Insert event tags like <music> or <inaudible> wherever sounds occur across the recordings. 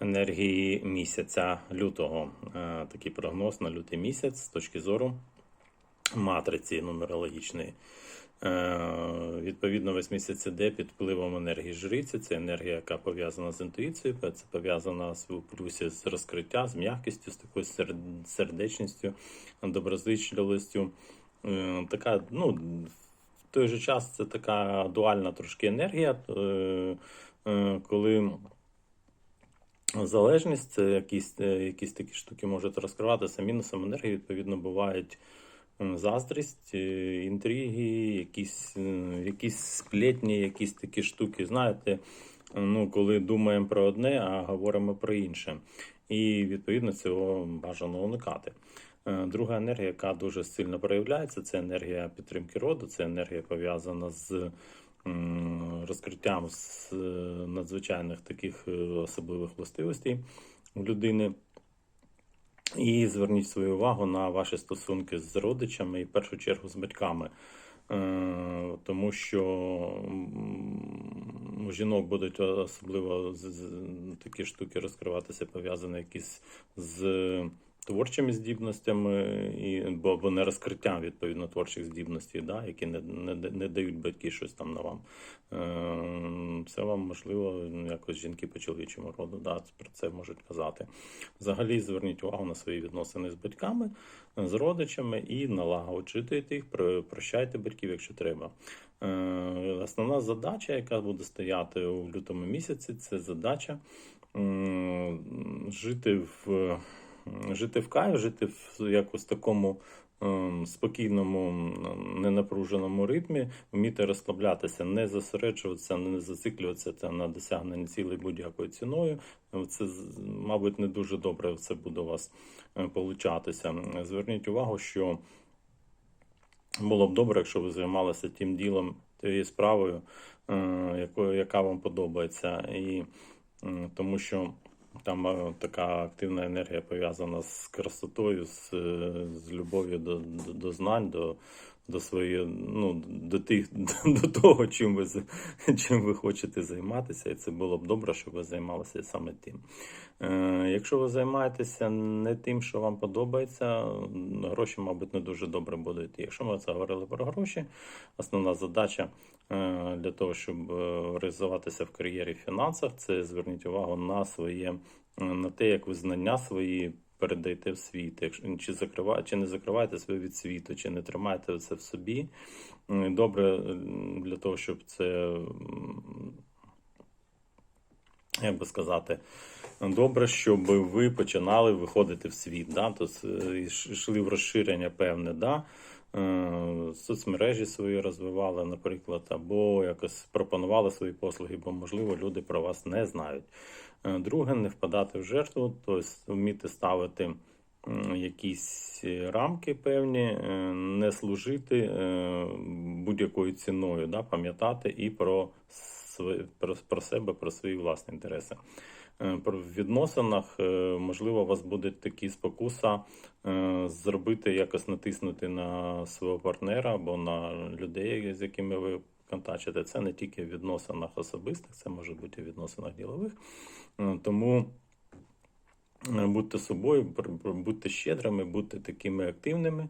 енергії місяця лютого. Е, Такий прогноз на лютий місяць з точки зору матриці нумерологічної. Е, Відповідно, весь місяць іде під впливом енергії жриці. Це енергія, яка пов'язана з інтуїцією, це пов'язана з плюсі з розкриття, з м'якістю, з такою сердечністю, доброзичливістю. Е, Така, ну, в той же час це така дуальна трошки енергія, залежність, це якісь, е, якісь такі штуки можуть розкриватися. Мінусом енергії, відповідно, бувають заздрість, е, інтриги, якісь, е, якісь сплетні, якісь такі штуки. Знаєте, ну, коли думаємо про одне, а говоримо про інше. І відповідно цього бажано уникати. Друга енергія, яка дуже сильно проявляється, це енергія підтримки роду, це енергія пов'язана з розкриттям е, надзвичайних таких е, особливих властивостей у людини. І зверніть свою увагу на ваші стосунки з родичами і в першу чергу з батьками. Е, Тому що у жінок будуть особливо такі штуки розкриватися, пов'язані якісь з творчими здібностями, і, бо, бо не розкриттям відповідно творчих здібностей, да, які не, не, не дають батьки щось там на вам. Е, Це вам можливо якось жінки по чоловічому роду, да, про це можуть казати. Взагалі зверніть увагу на свої відносини з батьками, з родичами і налагоджуйте їх, про- прощайте батьків, якщо треба. Е, Основна задача, яка буде стояти у лютому місяці, це задача жити в жити в кайф, жити в якось такому ем, спокійному, ненапруженому ритмі, вміти розслаблятися, не зосереджуватися, не зациклюватися та на досягненні цілей будь-якою ціною. Це, мабуть, не дуже добре це буде у вас е, получатися. Зверніть увагу, що було б добре, якщо ви займалися тим ділом, тією справою, е, якою, яка вам подобається. І тому що там е, така активна енергія пов'язана з красотою, з, е, з любов'ю до, до, до знань, до, до своєї, ну, до тих, <laughs> до того, чим ви, чим ви хочете займатися, і це було б добре, щоб ви займалися саме тим. Е, Якщо ви займаєтеся не тим, що вам подобається, гроші, мабуть, не дуже добре будуть. Якщо ми це говорили про гроші, основна задача е, для того, щоб е, реалізуватися в кар'єрі в фінансах, це зверніть увагу на своє, е, на те, як ви знання свої передаєте в світ. Чи закриває, чи не закриваєте себе від світу, чи не тримаєте це в собі. Добре для того, щоб це як би сказати, добре, щоб ви починали виходити в світ, да? тобто е, йшли в розширення певне, да? Е, соцмережі свої розвивали, наприклад, або якось пропонували свої послуги, бо, можливо, люди про вас не знають. Е, Друге, не впадати в жертву, тобто вміти ставити якісь рамки певні, е, не служити будь-якою ціною, да? пам'ятати і про, про, про себе, про свої власні інтереси. Е, в відносинах, е, можливо, у вас буде такі спокуса е, зробити, якось натиснути на свого партнера або на людей, з якими ви контактуєте. Це не тільки в відносинах особистих, це може бути в відносинах ділових. Тому Будьте собою, будьте щедрими, будьте такими активними,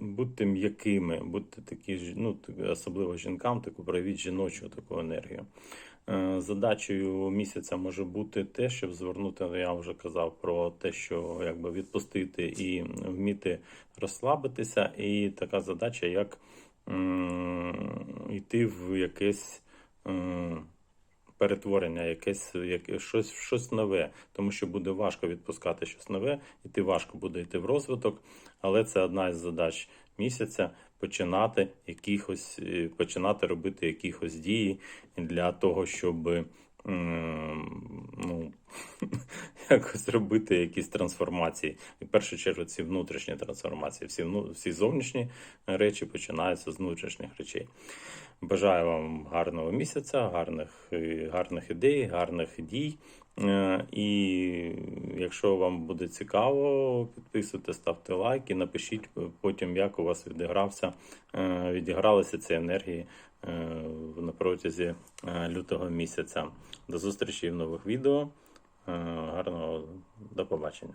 будьте м'якими, будьте такі, ну, особливо жінкам, таку проявіть жіночу таку енергію. Е, Задачею місяця може бути те, щоб звернути, ну, я вже казав про те, що якби відпустити і вміти розслабитися, і така задача, як йти в якесь. перетворення, якесь яке, щось, щось нове, тому що буде важко відпускати щось нове, іти важко буде йти в розвиток, але це одна із задач місяця починати якихось, е, починати робити якихось дії для того, щоб ну, <laughs> якось робити якісь трансформації. І в першу чергу ці внутрішні трансформації. Всі, вну- всі зовнішні речі починаються з внутрішніх речей. Бажаю вам гарного місяця, гарних, е, гарних ідей, гарних дій. Е, І якщо вам буде цікаво, підписуйте, ставте лайк і напишіть потім, як у вас відігрався, е, відігралися ці енергії на протязі е, лютого місяця. До зустрічі в нових відео. Е, Гарного до побачення.